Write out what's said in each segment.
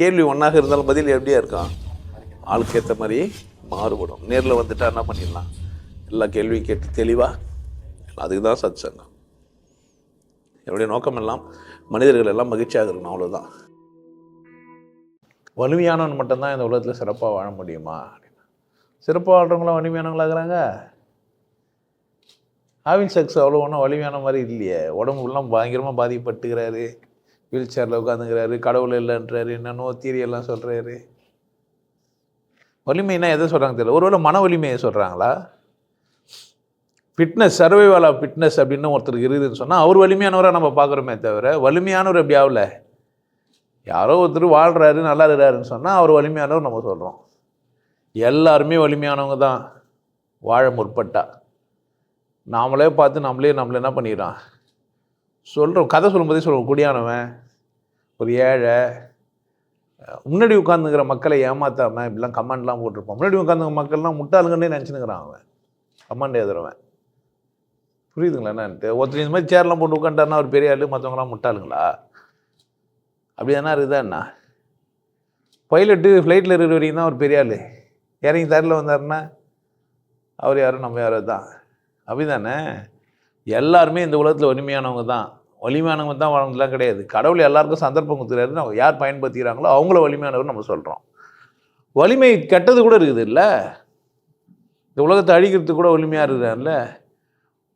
கேள்வி ஒன்றாக இருந்தாலும் பதில் எப்படியா இருக்கும்? ஆளுக்கு ஏற்ற மாதிரி மாறுபடும். நேரில் வந்துட்டா என்ன பண்ணிடலாம்? எல்லா கேள்வியும் கேட்டு தெளிவாக அதுக்கு தான் சத் சங்கம் என்னுடைய நோக்கம் எல்லாம் மனிதர்கள் எல்லாம் மகிழ்ச்சியாக இருக்கணும் அவ்வளோதான் வலிமையானவன் மட்டும்தான் இந்த உலகத்தில் சிறப்பாக வாழ முடியுமா? அப்படின்னா சிறப்பாக வாழ்கிறவங்களாம் வலிமையானவங்களாகிறாங்க ஆவின் செக்ஸ் அவ்வளோ ஒன்றும் வலிமையான மாதிரி இல்லையே. உடம்புலாம் பயங்கரமாக பாதிப்பட்டுக்கிறாரு. வீல் சேரில் உட்காந்துக்கிறாரு கடவுள் இல்லைன்றாரு என்னென்னோ தீரியெல்லாம் சொல்கிறாரு வலிமைனா எதை சொல்கிறாங்க தெரியல. ஒருவேளை மன வலிமையை சொல்கிறாங்களா ஃபிட்னஸ் சர்வைவல் ஆஃப் ஃபிட்னஸ் அப்படின்னு ஒருத்தருக்கு இருக்குதுன்னு சொன்னால் அவர் வலிமையானவராக நம்ம பார்க்குறோமே தவிர வலிமையானவர் எப்படி ஆகல? யாரோ ஒருத்தர் வாழ்கிறாரு நல்லா இருக்கிறாருன்னு சொன்னால் அவர் வலிமையானவர் நம்ம சொல்கிறோம் எல்லாருமே வலிமையானவங்க தான். வாழ முற்பட்டா. நாமளே பார்த்து நம்மளே நம்மள என்ன பண்ணிடுறான்? சொல்கிறோம் கதை சொல்லும்போதே சொல்லுவோம் குடியானவன் ஒரு ஏழை முன்னாடி உட்காந்துங்கிற மக்களை ஏமாத்தாமல் இப்படிலாம் கமாண்ட்லாம் போட்டிருப்பான். முன்னாடி உட்காந்துங்க மக்கள்லாம் முட்டாளுங்கன்னே நினச்சினுக்கிறான் அவன். கமாண்ட் எழுதுறவன். புரியுதுங்களா என்னன்ட்டு ஒருத்தர் இந்த மாதிரி சேர்லாம் போட்டு உட்காந்துட்டாருனா ஒரு பெரிய ஆள் மற்றவங்களாம் முட்டாளுங்களா? அப்படி தானே இருக்குதா என்ன? பைலட்டு ஃப்ளைட்டில் இருக்கிற வரைக்கும் தான் ஒரு பெரிய ஆள். இறங்கி தரில் வந்தாருன்னா அவர் யாரும் நம்ம யாரோ தான். அப்படி தானே எல்லாருமே இந்த உலகத்தில் வலிமையானவங்க தான். வலிமையானவங்க தான் வளர்ந்துலாம் கிடையாது. கடவுள் எல்லாருக்கும் சந்தர்ப்பம் கொடுத்துறாரு நம்ம யார் பயன்படுத்திக்கிறாங்களோ அவங்கள வலிமையானவர் நம்ம சொல்கிறோம் வலிமை கெட்டது கூட இருக்குது இல்லை? இந்த உலகத்தை அழிக்கிறதுக்கு கூட வலிமையாக இருக்கிறான்ல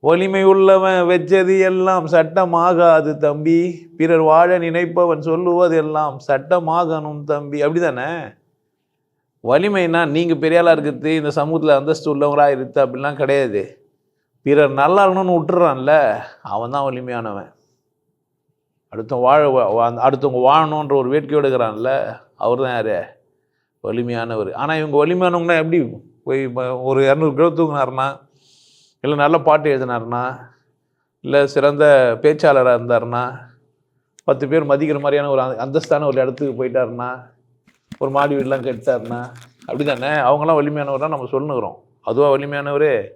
வலிமை உள்ளவன் வச்சது எல்லாம் சட்டமாகாது தம்பி. பிறர் வாழ நினைப்பவன் சொல்லுவது எல்லாம் சட்டமாகணும் தம்பி. அப்படிதானே? வலிமைனா நீங்கள் பெரியாளாக இருக்கிறது இந்த சமூகத்தில் அந்தஸ்து உள்ளவங்களாக இருக்குது அப்படிலாம் கிடையாது. பிறர் நல்லா இருக்கணும்னு விட்டுறான்ல அவன் தான் வலிமையானவன். அடுத்தவங்க வாழ வா- அந்த- அடுத்தவங்க வாழணுன்ற ஒரு வேட்கையோடு இருக்கிறான்ல அவர் தான் யார்? வலிமையானவர். ஆனால் இவங்க வலிமையானவங்கன்னா எப்படி? போய் ஒரு இரநூறு கிலோ தூங்கினார்னா இல்லை நல்ல பாட்டு எழுதினார்னா இல்லை சிறந்த பேச்சாளராக இருந்தார்னா பத்து பேர் மதிக்கிற மாதிரியான ஒரு அந்த- அந்தஸ்தான ஒரு இடத்துக்கு போயிட்டாருன்னா ஒரு மாடி வீடெலாம் கெட்டாருன்னா அப்படி தானே அவங்களாம் வலிமையானவர் தான் நம்ம சொல்லுகிறோம். அதுவாக வலிமையானவரே?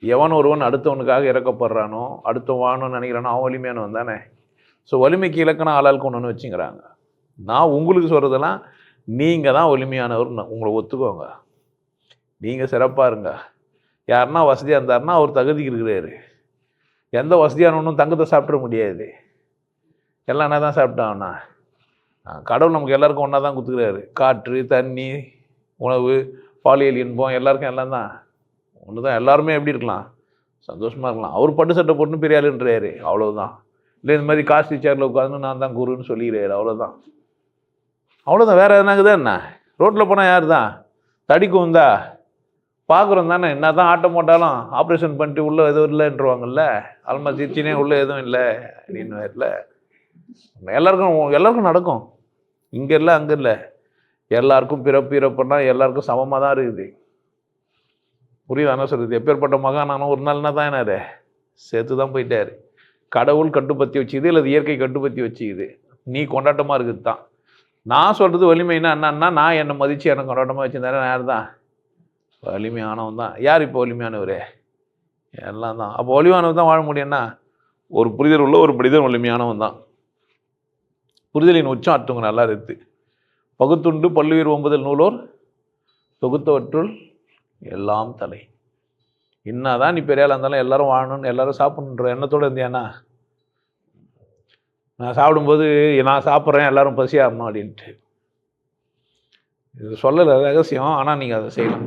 எவன் ஒருவன் அடுத்தவனுக்காக இறக்கப்படுறானோ அடுத்தவன் வாழணும்னு நினைக்கிறானோ அவன் வலிமையானவன் தானே? ஸோ வலிமைக்கு இலக்கணம் ஆளாளுக்கு ஒன்று வச்சுங்கிறாங்க. நான் உங்களுக்கு சொல்கிறதெல்லாம் நீங்கள் தான் வலிமையானவர் உங்களை ஒத்துக்கோங்க. நீங்கள் சிறப்பாக இருங்க. யாருன்னா வசதியாக இருந்தாருன்னா அவர் தகுதிக்கு இருக்கிறாரு. எந்த வசதியானவனும் தங்கத்தை சாப்பிட முடியாது. எல்லாம் என்ன தான் சாப்பிட்டான்னா கடவுள் நமக்கு எல்லாருக்கும் ஒன்றா தான் கொடுத்துக்கிறாரு. காற்று தண்ணி உணவு பாலியல் இன்பம் எல்லாருக்கும் எல்லாம் தான். ஒன்று தான் எல்லாருமே எப்படி இருக்கலாம்? சந்தோஷமாக இருக்கலாம். அவர் பட்டு சட்டை போட்டுன்னு பெரிய ஆளுன்றாரு. அவ்வளோதான் இல்லை இந்த மாதிரி காஸ்ட்லி சேரில் உட்காந்து நான் தான் குருன்னு சொல்லிக்கிறாரு அவ்வளோதான் அவ்வளோதான் வேறு எதுனாக்குதா என்ன? ரோட்டில் போனால் யார் தான் தடிக்கும் வந்தா? பார்க்குறோம் தானே என்ன தான் ஆட்டம் போட்டாலும் ஆப்ரேஷன் பண்ணிட்டு உள்ளே எதுவும் இல்லைன்றவாங்கல்ல? அல்மா சிரிச்சினே உள்ளே எதுவும் இல்லை அப்படின்னு இல்லை எல்லாருக்கும் எல்லாருக்கும் நடக்கும். இங்கே இல்லை அங்கே இல்லை. எல்லாருக்கும் பிறப்பு இறப்புனா எல்லாருக்கும் சமமாக தான் இருக்குது. புரியுது சொல்லுது எப்பேற்பட்ட மகானானோ ஒரு நாள்னா தான் என்னது சேர்த்து தான் போயிட்டாரு. கடவுள் கட்டுப்பத்தி வச்சுக்குது இல்லை இயற்கை கட்டுப்பத்தி வச்சுக்குது. நீ கொண்டாட்டமாக இருக்குது தான். நான் சொல்கிறது வலிமைன்னா என்னன்னா நான் என்னை மதித்து என்னை கொண்டாட்டமாக வச்சுருந்தேன் யார் தான் வலிமையானவன் தான். யார் இப்போ வலிமையானவர்? எல்லாம் தான். அப்போ வலிமையானவன் தான் வாழ முடியும்னா ஒரு புரிதல் உள்ள ஒரு மனிதன் வலிமையானவன் தான். புரிதலின் உச்சம் அற்றவங்க நல்லா இருக்கு. பகுத்துண்டு பல்லுயிர் ஒன்பதில் நூலோர் தொகுத்தவற்றுள் எல்லாம் தலை. என்னதான் நீ பெரிய இருந்தாலும் எல்லாரும் வாழணும்னு எல்லாரும் சாப்பிட்ணுன்ற எண்ணத்தோடு இருந்தியானா நான் சாப்பிடும்போது நான் சாப்பிட்றேன் எல்லாரும் பசியாகணும் அப்படின்ட்டு. இது சொல்லலை ரகசியம். ஆனால் நீங்கள் அதை செய்யலாம்.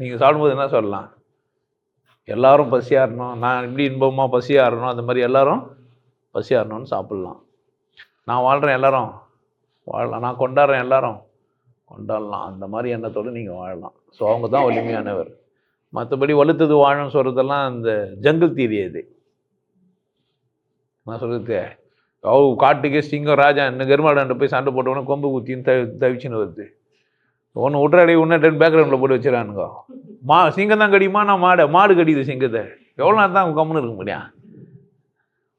நீங்கள் சாப்பிடும்போது என்ன சொல்லலாம்? எல்லாரும் பசியாறணும். நான் இப்படி இன்பமாக பசியாறணும். அந்த மாதிரி எல்லாரும் பசியாறணும்னு சாப்பிட்லாம். நான் வாழ்கிறேன் எல்லாரும். வாழலாம் நான் கொண்டாடுறேன் எல்லாரும். கொண்டாடலாம். அந்த மாதிரி எண்ணத்தோடு நீங்கள் வாழலாம். ஸோ அவங்க தான் வலிமையானவர். மற்றபடி வலுத்தது வாழணும்னு சொல்கிறதெல்லாம் அந்த ஜங்கிள் தீரி அது நான் சொல்கிறது ஓ காட்டுக்கே சிங்கம் ராஜா இன்னும் கருமாடாண்ட போய் சண்டை போட்டவொடனே கொம்பு குத்தின்னு தவி தவிச்சுன்னு வருது. ஒன்று விட்றாடி ஒன்று டென் பேக்ரவுண்டில் போட்டு வச்சுறானுங்க மா சிங்கம் தான் கடியுமா? நான் மாடை மாடு கடியுது சிங்கத்தை. எவ்வளோ நேரம் தான் கம்முன்னு இருக்க முடியும்?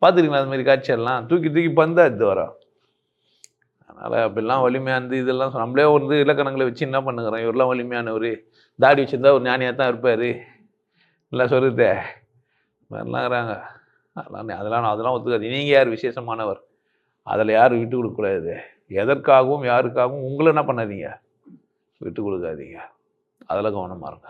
பார்த்துருக்கீங்களா அது மாதிரி காட்சியெல்லாம் தூக்கி தூக்கி பந்தா இது வரோம். அதனால் அப்படிலாம் வலிமையாக இருந்து இதெல்லாம் நம்மளே வந்து இலக்கணங்களை வச்சு என்ன பண்ணுகிறோம்? இவரெல்லாம் வலிமையானவர். தாடி வச்சிருந்தா ஒரு ஞானியாக தான் இருப்பார். நல்லா சொல்லுதே மாதிரிலாம் இருக்கிறாங்க. அதெல்லாம் அதெல்லாம் அதெல்லாம் ஒத்துக்காது. நீங்கள் யார்? விசேஷமானவர். அதில் யாரும் விட்டு கொடுக்கக்கூடாது எதற்காகவும் யாருக்காகவும் உங்களை என்ன பண்ணாதீங்க. விட்டு கொடுக்காதீங்க. அதில் கவனமாக இருங்க.